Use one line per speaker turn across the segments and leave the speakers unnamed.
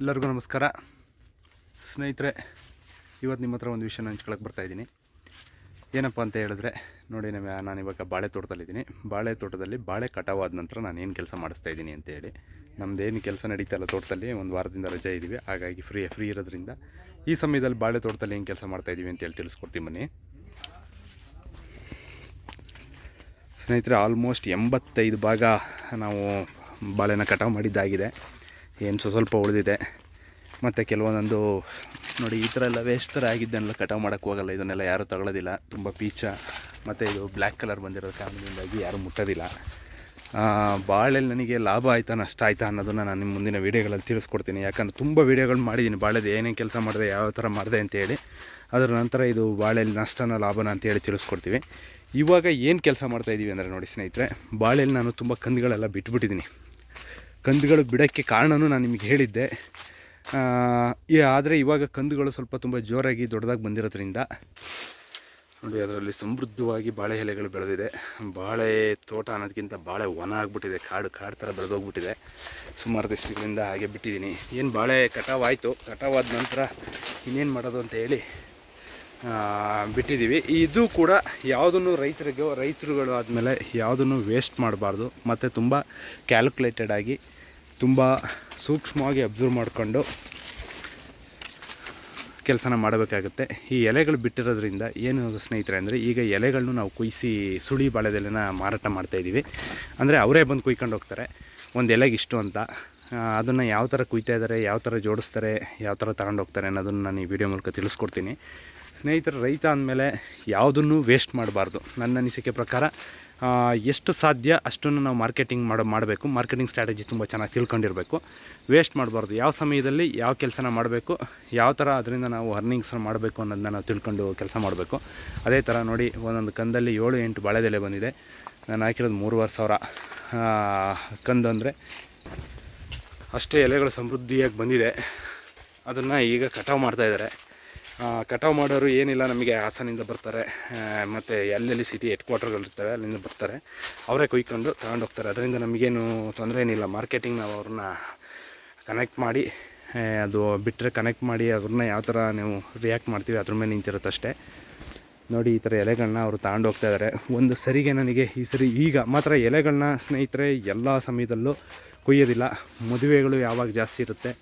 ಎಲ್ಲರಿಗೂ ನಮಸ್ಕಾರ. ಸ್ನೇಹಿತರೆ, ಇವತ್ತು ನಿಮ್ಮ ಹತ್ರ ಒಂದು ವಿಷಯನ ಹಂಚ್ಕೊಳಕ್ಕೆ ಬರ್ತಾಯಿದ್ದೀನಿ ಏನಪ್ಪ ಅಂತ ಹೇಳಿದ್ರೆ, ನೋಡಿ ನಾನು ಇವಾಗ ಬಾಳೆ ತೋಟದಲ್ಲಿದ್ದೀನಿ. ಬಾಳೆ ತೋಟದಲ್ಲಿ ಬಾಳೆ ಕಟಾವಾದ ನಂತರ ನಾನು ಏನು ಕೆಲಸ ಮಾಡಿಸ್ತಾ ಇದ್ದೀನಿ ಅಂತೇಳಿ ನಮ್ಮದೇನು ಕೆಲಸ ನಡೀತಾ ತೋಟದಲ್ಲಿ, ಒಂದು ವಾರದಿಂದ ರಜೆ ಇದ್ದೀವಿ ಹಾಗಾಗಿ ಫ್ರೀ ಫ್ರೀ ಇರೋದ್ರಿಂದ ಈ ಸಮಯದಲ್ಲಿ ಬಾಳೆ ತೋಟದಲ್ಲಿ ಏನು ಕೆಲಸ ಮಾಡ್ತಾಯಿದ್ದೀವಿ ಅಂತೇಳಿ ತಿಳಿಸ್ಕೊಡ್ತೀನಿ ಬನ್ನಿ. ಸ್ನೇಹಿತರೆ ಆಲ್ಮೋಸ್ಟ್ ಎಂಬತ್ತೈದು ಭಾಗ ನಾವು ಬಾಳೆನ ಕಟಾವು ಮಾಡಿದ್ದಾಗಿದೆ. ಏನು ಸೊ ಸ್ವಲ್ಪ ಉಳಿದಿದೆ. ಮತ್ತು ಕೆಲವೊಂದೊಂದು ನೋಡಿ, ಈ ಥರ ಎಲ್ಲ ವೇಸ್ಟ್ ಥರ ಆಗಿದ್ದನ್ನೆಲ್ಲ ಕಟಾವು ಮಾಡೋಕ್ಕೆ ಹೋಗಲ್ಲ. ಇದನ್ನೆಲ್ಲ ಯಾರೂ ತಗೊಳ್ಳೋದಿಲ್ಲ. ತುಂಬ ಪೀಚ. ಮತ್ತು ಇದು ಬ್ಲ್ಯಾಕ್ ಕಲರ್ ಬಂದಿರೋ ಕಾರಣದಿಂದಾಗಿ ಯಾರೂ ಮುಟ್ಟೋದಿಲ್ಲ. ಬಾಳೆಲ್ಲಿ ನನಗೆ ಲಾಭ ಆಯಿತಾ, ನಷ್ಟ ಆಯಿತಾ ಅನ್ನೋದನ್ನು ನಾನು ನಿಮ್ಮ ಮುಂದಿನ ವೀಡಿಯೋಗಳಲ್ಲಿ ತಿಳಿಸ್ಕೊಡ್ತೀನಿ. ಯಾಕಂದ್ರೆ ತುಂಬ ವೀಡಿಯೋಗಳು ಮಾಡಿದ್ದೀನಿ ಬಾಳೆದು ಏನೇನು ಕೆಲಸ ಮಾಡಿದೆ, ಯಾವ ಥರ ಮಾಡಿದೆ ಅಂತೇಳಿ ಅದರ ನಂತರ ಇದು ಬಾಳೆಯಲ್ಲಿ ನಷ್ಟನ ಲಾಭನ ಅಂತೇಳಿ ತಿಳಿಸ್ಕೊಡ್ತೀವಿ. ಇವಾಗ ಏನು ಕೆಲಸ ಮಾಡ್ತಾಯಿದ್ದೀವಿ ಅಂದರೆ ನೋಡಿ ಸ್ನೇಹಿತರೆ ಬಾಳೆಯಲ್ಲಿ ನಾನು ತುಂಬ ಕಂದುಗಳೆಲ್ಲ ಬಿಟ್ಬಿಟ್ಟಿದ್ದೀನಿ ಕಂದುಗಳು ಬಿಡೋಕ್ಕೆ ಕಾರಣನೂ ನಾನು ನಿಮಗೆ ಹೇಳಿದ್ದೆ. ಆದರೆ ಇವಾಗ ಕಂದುಗಳು ಸ್ವಲ್ಪ ತುಂಬ ಜೋರಾಗಿ ದೊಡ್ಡದಾಗಿ ಬಂದಿರೋದ್ರಿಂದ ನೋಡಿ ಅದರಲ್ಲಿ ಸಮೃದ್ಧವಾಗಿ ಬಾಳೆ ಎಲೆಗಳು ಬೆಳೆದಿದೆ. ಬಾಳೆ ತೋಟ ಅನ್ನೋದಕ್ಕಿಂತ ಬಾಳೆ ಒಣ ಆಗಿಬಿಟ್ಟಿದೆ. ಕಾಡು ಕಾಡು ಥರ ಬೆಳೆದೋಗ್ಬಿಟ್ಟಿದೆ. ಸುಮಾರು ದಿವಸಗಳಿಂದ ಹಾಗೆ ಬಿಟ್ಟಿದ್ದೀನಿ. ಏನು ಬಾಳೆ ಕಟಾವಾಯಿತು ಕಟಾವಾದ ನಂತರ ಇನ್ನೇನು ಮಾಡೋದು ಅಂತ ಹೇಳಿ ಬಿಟ್ಟಿದ್ದೀವಿ. ಇದು ಕೂಡ ಯಾವುದನ್ನು ರೈತರಿಗೆ, ರೈತರುಗಳು ಆದಮೇಲೆ ಯಾವುದನ್ನು ವೇಸ್ಟ್ ಮಾಡಬಾರ್ದು, ಮತ್ತು ತುಂಬ ಕ್ಯಾಲ್ಕುಲೇಟೆಡ್ ಆಗಿ ತುಂಬ ಸೂಕ್ಷ್ಮವಾಗಿ ಅಬ್ಸರ್ವ್ ಮಾಡಿಕೊಂಡು ಕೆಲಸನ ಮಾಡಬೇಕಾಗುತ್ತೆ. ಈ ಎಲೆಗಳು ಬಿಟ್ಟಿರೋದ್ರಿಂದ ಏನು ಸ್ನೇಹಿತರೆ ಅಂದರೆ, ಈಗ ಎಲೆಗಳನ್ನು ನಾವು ಕುಯ್ಸಿ ಸುಳಿ ಬಾಳೆದೆಲೆನ ಮಾರಾಟ ಮಾಡ್ತಾಯಿದ್ದೀವಿ ಅಂದರೆ ಅವರೇ ಬಂದು ಕುಯ್ಕೊಂಡು ಹೋಗ್ತಾರೆ. ಒಂದು ಎಲೆಗೆ ಇಷ್ಟು ಅಂತ. ಅದನ್ನು ಯಾವ ಥರ ಕುಯ್ತಾ ಇದ್ದಾರೆ ಯಾವ ಥರ ಜೋಡಿಸ್ತಾರೆ, ಯಾವ ಥರ ತಗೊಂಡು ಹೋಗ್ತಾರೆ ಅನ್ನೋದನ್ನು ನಾನು ಈ ವಿಡಿಯೋ ಮೂಲಕ ತಿಳಿಸ್ಕೊಡ್ತೀನಿ. ಸ್ನೇಹಿತರೆ, ರೈತ ಅಂದಮೇಲೆ ಯಾವುದನ್ನು ವೇಸ್ಟ್ ಮಾಡಬಾರ್ದು. ನನ್ನ ಅನಿಸಿಕೆ ಪ್ರಕಾರ ಎಷ್ಟು ಸಾಧ್ಯ ಅಷ್ಟನ್ನು ನಾವು ಮಾರ್ಕೆಟಿಂಗ್ ಮಾಡೋ, ಮಾಡಬೇಕು. ಮಾರ್ಕೆಟಿಂಗ್ ಸ್ಟ್ರಾಟಜಿ ತುಂಬ ಚೆನ್ನಾಗಿ ತಿಳ್ಕೊಂಡಿರಬೇಕು. ವೇಸ್ಟ್ ಮಾಡಬಾರ್ದು. ಯಾವ ಸಮಯದಲ್ಲಿ ಯಾವ ಕೆಲಸನ ಮಾಡಬೇಕು, ಯಾವ ಥರ ಅದರಿಂದ ನಾವು ಅರ್ನಿಂಗ್ಸ್ನ ಮಾಡಬೇಕು ಅನ್ನೋದನ್ನ ನಾವು ತಿಳ್ಕೊಂಡು ಕೆಲಸ ಮಾಡಬೇಕು. ಅದೇ ಥರ ನೋಡಿ, ಒಂದೊಂದು ಕಂದಲ್ಲಿ ಏಳು ಎಂಟು ಬಾಳೆದೆಲೆ ಬಂದಿದೆ. ನಾನು ಹಾಕಿರೋದು ಮೂರುವರೆ ಸಾವಿರ. ಕಂದು ಅಂದರೆ ಅಷ್ಟೇ ಎಲೆಗಳು ಸಮೃದ್ಧಿಯಾಗಿ ಬಂದಿದೆ. ಅದನ್ನು ಈಗ ಕಟಾವು ಮಾಡ್ತಾಯಿದ್ದಾರೆ ಕಟಾವು ಮಾಡೋರು ಏನಿಲ್ಲ, ನಮಗೆ ಹಾಸನಿಂದ ಬರ್ತಾರೆ. ಮತ್ತು ಎಲ್ಲೆಲ್ಲಿ ಸಿಟಿ ಹೆಡ್ ಕ್ವಾರ್ಟರ್ಗಳಿರ್ತವೆ ಅಲ್ಲಿಂದ ಬರ್ತಾರೆ. ಅವರೇ ಕುಯ್ಕೊಂಡು ತಗೊಂಡು ಹೋಗ್ತಾರೆ. ಅದರಿಂದ ನಮಗೇನು ತೊಂದರೆ ಏನಿಲ್ಲ. ಮಾರ್ಕೆಟಿಂಗ್ ನಾವು ಅವ್ರನ್ನ ಕನೆಕ್ಟ್ ಮಾಡಿ ಅದು ಬಿಟ್ಟರೆ ಕನೆಕ್ಟ್ ಮಾಡಿ ಅವ್ರನ್ನ ಯಾವ ಥರ ನೀವು ರಿಯಾಕ್ಟ್ ಮಾಡ್ತೀವಿ, ಅದ್ರ ಮೇಲೆ ನಿಂತಿರುತ್ತಷ್ಟೇ ನೋಡಿ, ಈ ಥರ ಎಲೆಗಳನ್ನ ಅವರು ತಗೊಂಡೋಗ್ತಾ ಇದ್ದಾರೆ ಒಂದು ಸರಿಗೆ ನನಗೆ ಈ ಸರಿ ಈಗ ಮಾತ್ರ ಎಲೆಗಳನ್ನ ಸ್ನೇಹಿತರೆ, ಎಲ್ಲ ಸಮಯದಲ್ಲೂ ಕುಯ್ಯೋದಿಲ್ಲ. ಮದುವೆಗಳು ಯಾವಾಗ ಜಾಸ್ತಿ ಇರುತ್ತೆ?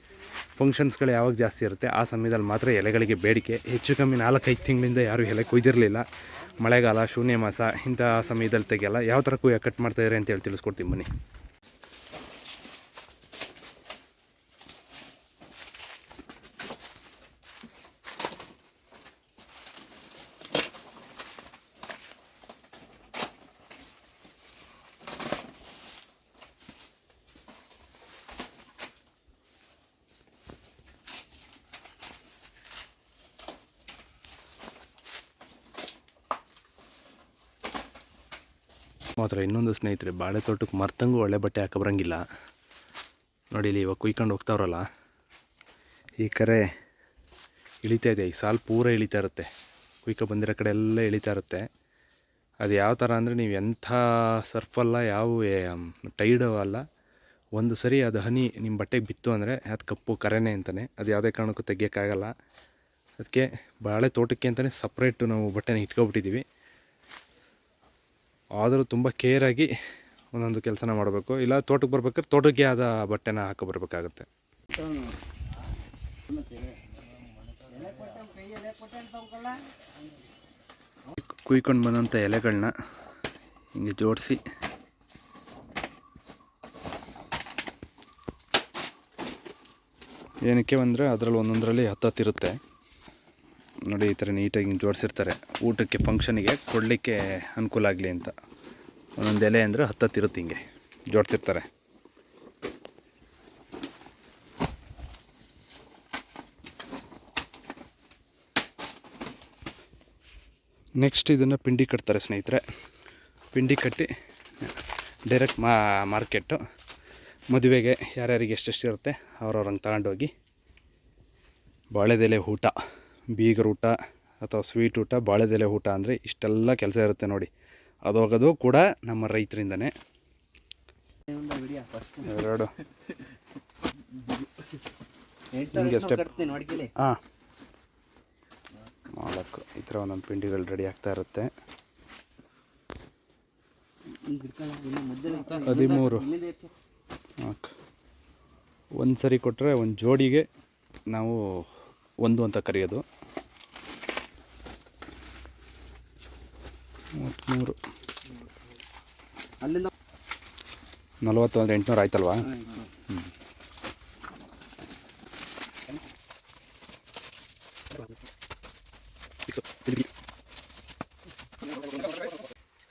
ಫಂಕ್ಷನ್ಸ್ಗಳು ಯಾವಾಗ ಜಾಸ್ತಿ ಇರುತ್ತೆ, ಆ ಸಮಯದಲ್ಲಿ ಮಾತ್ರ ಎಲೆಗಳಿಗೆ ಬೇಡಿಕೆ. ಹೆಚ್ಚು ಕಮ್ಮಿ ನಾಲ್ಕೈದು ತಿಂಗಳಿಂದ ಯಾರೂ ಎಲೆ ಕೊಯ್ದಿರಲಿಲ್ಲ. ಮಳೆಗಾಲ ಶೂನ್ಯ ಮಾಸ ಇಂಥ ಸಮಯದಲ್ಲಿ ತೆಗೆಯಲ್ಲ. ಯಾವ ಥರ ಕುಯ್ಯ, ಕಟ್ ಮಾಡ್ತಾಯಿದ್ದಾರೆ ಅಂತೇಳಿ ತಿಳಿಸ್ಕೊಡ್ತೀನಿ, ಬನ್ನಿ. ಮಾತ್ರ ಇನ್ನೊಂದು ಸ್ನೇಹಿತರೆ ಬಾಳೆ ತೋಟಕ್ಕೆ ಮರ್ತಂಗು ಒಳ್ಳೆ ಬಟ್ಟೆ ಹಾಕ ಬರಂಗಿಲ್ಲ ನೋಡಿ ಇಲ್ಲಿ ಇವಾಗ ಕುಯ್ಕೊಂಡು ಹೋಗ್ತಾವ್ರಲ್ಲ. ಈ ಕರೆ ಇಳಿತಾ ಇದೆ, ಈ ಸಾಲ್ ಪೂರ ಇಳಿತಾ ಇರುತ್ತೆ. ಕುಯ್ಕೊ ಬಂದಿರೋ ಕಡೆ ಎಲ್ಲ ಇಳಿತಾ ಇರುತ್ತೆ. ಅದು ಯಾವ ಥರ ಅಂದರೆ ನೀವು ಎಂಥ ಸರ್ಫಲ್ಲ ಯಾವ ಟೈಡು ಅಲ್ಲ, ಒಂದು ಸರಿ ಅದು ಹನಿ ನಿಮ್ಮ ಬಟ್ಟೆಗೆ ಬಿತ್ತು ಅಂದರೆ ಅದು ಕಪ್ಪು, ಕರೆನೇ ಅಂತಲೇ ಅದು ಯಾವುದೇ ಕಾರಣಕ್ಕೂ ತೆಗಿಯೋಕ್ಕಾಗಲ್ಲ. ಅದಕ್ಕೆ ಬಾಳೆ ತೋಟಕ್ಕೆ ಅಂತಲೇ ಸಪ್ರೇಟು ನಾವು ಬಟ್ಟೆನ ಇಟ್ಕೊಬಿಟ್ಟಿದ್ದೀವಿ. ಆದರೂ ತುಂಬ ಕೇರಾಗಿ ಒಂದೊಂದು ಕೆಲಸನ ಮಾಡಬೇಕು. ಇಲ್ಲ ತೋಟಕ್ಕೆ ಬರ್ಬೇಕಾದ್ರೆ ತೋಟಕ್ಕೆ ಆದ ಬಟ್ಟೆನ ಹಾಕೋ ಬರಬೇಕಾಗತ್ತೆ. ಕುಯ್ಕೊಂಡು ಬಂದಂಥ ಎಲೆಗಳನ್ನ ಹಿಂಗೆ ಜೋಡಿಸಿ. ಏನಕ್ಕೆ ಅಂದರೆ ಅದರಲ್ಲಿ ಒಂದೊಂದರಲ್ಲಿ ಹತ್ತತ್ತಿರುತ್ತೆ ನೋಡಿ, ಈ ಥರ ನೀಟಾಗಿ ಹಿಂಗೆ ಜೋಡಿಸಿರ್ತಾರೆ. ಊಟಕ್ಕೆ ಫಂಕ್ಷನಿಗೆ ಕೊಡಲಿಕ್ಕೆ ಅನುಕೂಲ ಆಗಲಿ ಅಂತ. ಒಂದೊಂದು ಎಲೆ ಅಂದರೆ ಹತ್ತತ್ತಿರುತ್ತೆ ಹಿಂಗೆ. ಜೋಡಿಸಿರ್ತಾರೆ. ನೆಕ್ಸ್ಟ್ ಇದನ್ನು ಪಿಂಡಿ ಕಟ್ತಾರೆ ಸ್ನೇಹಿತರೆ. ಪಿಂಡಿ ಕಟ್ಟಿ ಡೈರೆಕ್ಟ್ ಮಾ ಮಾರ್ಕೆಟು ಮದುವೆಗೆ ಯಾರ್ಯಾರಿಗೆ ಎಷ್ಟೆಷ್ಟು ಇರುತ್ತೆ ಅವ್ರವ್ರಂಗೆ ತಗೊಂಡೋಗಿ ಬಾಳೆದೆಲೆ ಊಟ. ಬೀಗರ ಊಟ ಅಥವಾ ಸ್ವೀಟ್ ಊಟ, ಬಾಳೆದೆಲೆ ಊಟ ಅಂದರೆ ಇಷ್ಟೆಲ್ಲ ಕೆಲಸ ಇರುತ್ತೆ ನೋಡಿ. ಅದೋಗೋದು ಕೂಡ ನಮ್ಮ ರೈತರಿಂದನೇ. ಎರಡು. ಹಿಂಗೆ
ಸ್ಟೆಪ್
ಹಾಂ. ನಾಲ್ಕು. ಈ ಥರ ಒಂದೊಂದು ಪಿಂಡಿಗಳು ರೆಡಿ ಆಗ್ತಾ ಇರುತ್ತೆ. ಹದಿಮೂರು. ನಾಲ್ಕು. ಒಂದು ಸರಿ ಕೊಟ್ಟರೆ ಒಂದು ಜೋಡಿಗೆ ನಾವು ಒಂದು ಅಂತ ಕರೆಯೋದು. ಮೂವತ್ತ್ಮೂರು.
ಅಲ್ಲಿಂದ
ನಲ್ವತ್ತು ಅಂದರೆ ಎಂಟುನೂರು ಆಯ್ತಲ್ವಾ?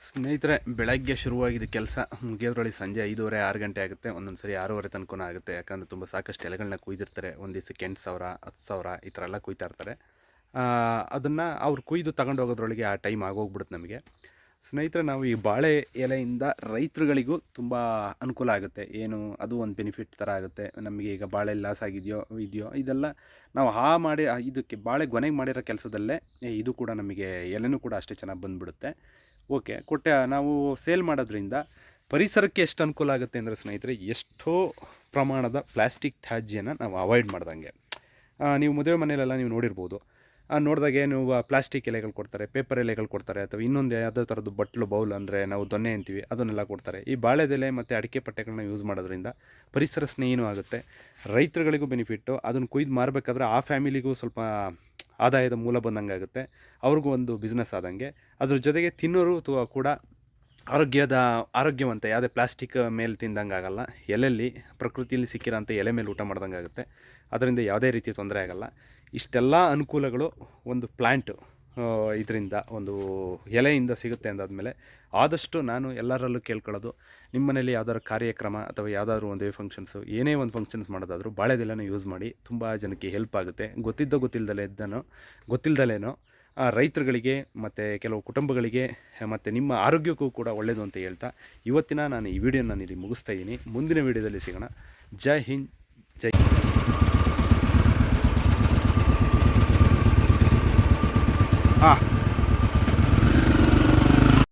ಸ್ನೇಹಿತರೆ ಬೆಳಗ್ಗೆ ಶುರುವಾಗಿದ್ದ ಕೆಲಸ ಮುಗಿಯೋದ್ರೊಳಗೆ ಸಂಜೆ ಐದೂವರೆ ಆರು ಗಂಟೆ ಆಗುತ್ತೆ. ಒಂದೊಂದು ಸರಿ ಆರೂವರೆ ತನಕ ಆಗುತ್ತೆ. ಯಾಕಂದರೆ ತುಂಬ ಸಾಕಷ್ಟು ಎಲೆಗಳನ್ನ ಕುಯ್ದಿರ್ತಾರೆ. ಒಂದು ದಿವಸಕ್ಕೆ ಎಂಟು ಸಾವಿರ ಹತ್ತು ಸಾವಿರ ಈ ಥರ ಎಲ್ಲ ಕುಯ್ತಾ ಇರ್ತಾರೆ. ಅದನ್ನು ಅವ್ರು ಕೊಯ್ದು ತಗೊಂಡು ಹೋಗೋದ್ರೊಳಗೆ ಆ ಟೈಮ್ ಆಗೋಗ್ಬಿಡುತ್ತೆ ನಮಗೆ. ಸ್ನೇಹಿತರೆ, ನಾವು ಈ ಬಾಳೆ ಎಲೆಯಿಂದ ರೈತರುಗಳಿಗೂ ತುಂಬ ಅನುಕೂಲ ಆಗುತ್ತೆ. ಏನು, ಅದು ಒಂದು ಬೆನಿಫಿಟ್ ಥರ ಆಗುತ್ತೆ. ನಮಗೆ ಈಗ ಬಾಳೆ ಲಾಸ್ ಆಗಿದೆಯೋ, ಇದೆಯೋ, ಇದೆಲ್ಲ ನಾವು ಆ ಮಾಡಿ ಇದಕ್ಕೆ ಬಾಳೆ ಗೊನೆಗೆ ಮಾಡಿರೋ ಕೆಲಸದಲ್ಲೇ ಇದು ಕೂಡ ನಮಗೆ ಎಲೆನೂ ಕೂಡ ಅಷ್ಟೇ ಚೆನ್ನಾಗಿ ಬಂದ್ಬಿಡುತ್ತೆ. ಓಕೆ, ಕೊಟ್ಟೆ, ನಾವು ಸೇಲ್ ಮಾಡೋದ್ರಿಂದ ಪರಿಸರಕ್ಕೆ ಎಷ್ಟು ಅನುಕೂಲ ಆಗುತ್ತೆ ಅಂದರೆ ಸ್ನೇಹಿತರೆ, ಎಷ್ಟೋ ಪ್ರಮಾಣದ ಪ್ಲಾಸ್ಟಿಕ್ ತ್ಯಾಜ್ಯನ ನಾವು ಅವಾಯ್ಡ್ ಮಾಡ್ದಂಗೆ. ನೀವು ಮದುವೆ ಮನೆಯಲ್ಲೆಲ್ಲ ನೀವು ನೋಡಿರ್ಬೋದು. ನೋಡಿದಾಗೆ ಏನು ಪ್ಲಾಸ್ಟಿಕ್ ಎಲೆಗಳು ಕೊಡ್ತಾರೆ, ಪೇಪರ್ ಎಲೆಗಳು ಕೊಡ್ತಾರೆ ಅಥವಾ ಇನ್ನೊಂದು ಯಾವುದೇ ಥರದ್ದು ಬಟ್ಲು, ಬೌಲ್ ಅಂದರೆ ನಾವು ದೊನ್ನೆ ಅಂತೀವಿ, ಅದನ್ನೆಲ್ಲ ಕೊಡ್ತಾರೆ. ಈ ಬಾಳೆದೆಲೆ ಮತ್ತು ಅಡಿಕೆ ಪಟ್ಟೆಗಳನ್ನ ಯೂಸ್ ಮಾಡೋದ್ರಿಂದ ಪರಿಸರ ಸ್ನೇಹಿನೂ ಆಗುತ್ತೆ. ರೈತರುಗಳಿಗೂ ಬೆನಿಫಿಟ್ಟು ಅದನ್ನು ಕುಯ್ದು ಮಾರಬೇಕಾದ್ರೆ ಆ ಫ್ಯಾಮಿಲಿಗೂ ಸ್ವಲ್ಪ ಆದಾಯದ ಮೂಲ ಬಂದಂಗೆ ಆಗುತ್ತೆ ಅವ್ರಿಗೂ ಒಂದು ಬಿಸ್ನೆಸ್ ಆದಂಗೆ. ಅದ್ರ ಜೊತೆಗೆ ತಿನ್ನೋರು ಕೂಡ ಆರೋಗ್ಯದ ಆರೋಗ್ಯವಂತ, ಯಾವುದೇ ಪ್ಲಾಸ್ಟಿಕ್ ಮೇಲೆ ತಿಂದಂಗೆ ಆಗಲ್ಲ. ಎಲೆಯಲ್ಲಿ, ಪ್ರಕೃತಿಯಲ್ಲಿ ಸಿಕ್ಕಿರೋಂಥ ಎಲೆ ಮೇಲೆ ಊಟ ಮಾಡ್ದಂಗೆ ಆಗುತ್ತೆ. ಅದರಿಂದ ಯಾವುದೇ ರೀತಿ ತೊಂದರೆ ಆಗಲ್ಲ. ಇಷ್ಟೆಲ್ಲ ಅನುಕೂಲಗಳು ಒಂದು ಪ್ಲ್ಯಾಂಟು ಇದರಿಂದ, ಒಂದು ಎಲೆಯಿಂದ ಸಿಗುತ್ತೆ ಅಂದಾದಮೇಲೆ, ಆದಷ್ಟು ನಾನು ಎಲ್ಲರಲ್ಲೂ ಕೇಳ್ಕೊಳ್ಳೋದು, ನಿಮ್ಮ ಮನೇಲಿ ಯಾವ್ದಾದ್ರು ಕಾರ್ಯಕ್ರಮ ಅಥವಾ ಯಾವುದಾದ್ರು ಒಂದು ಫಂಕ್ಷನ್ಸು ಏನೇ ಒಂದು ಫಂಕ್ಷನ್ಸ್ ಮಾಡೋದಾದರೂ ಬಾಳೆದೆಲೆನ ಯೂಸ್ ಮಾಡಿ, ತುಂಬ ಜನಕ್ಕೆ ಹೆಲ್ಪ್ ಆಗುತ್ತೆ. ಗೊತ್ತಿದ್ದೋ ಗೊತ್ತಿಲ್ಲದಲೇ ಇದ್ದನೋ, ಗೊತ್ತಿಲ್ಲದಲೇನೋ ರೈತರುಗಳಿಗೆ ಮತ್ತು ಕೆಲವು ಕುಟುಂಬಗಳಿಗೆ, ಮತ್ತು ನಿಮ್ಮ ಆರೋಗ್ಯಕ್ಕೂ ಕೂಡ ಒಳ್ಳೆಯದು ಅಂತ ಹೇಳ್ತಾ ಇವತ್ತಿನ ನಾನು ಈ ವಿಡಿಯೋ ನಾನು ಇಲ್ಲಿ ಮುಗಿಸ್ತಾ ಇದ್ದೀನಿ. ಮುಂದಿನ ವಿಡಿಯೋದಲ್ಲಿ ಸಿಗೋಣ. ಜೈ ಹಿಂದ್, ಜೈ ಹಾಂ.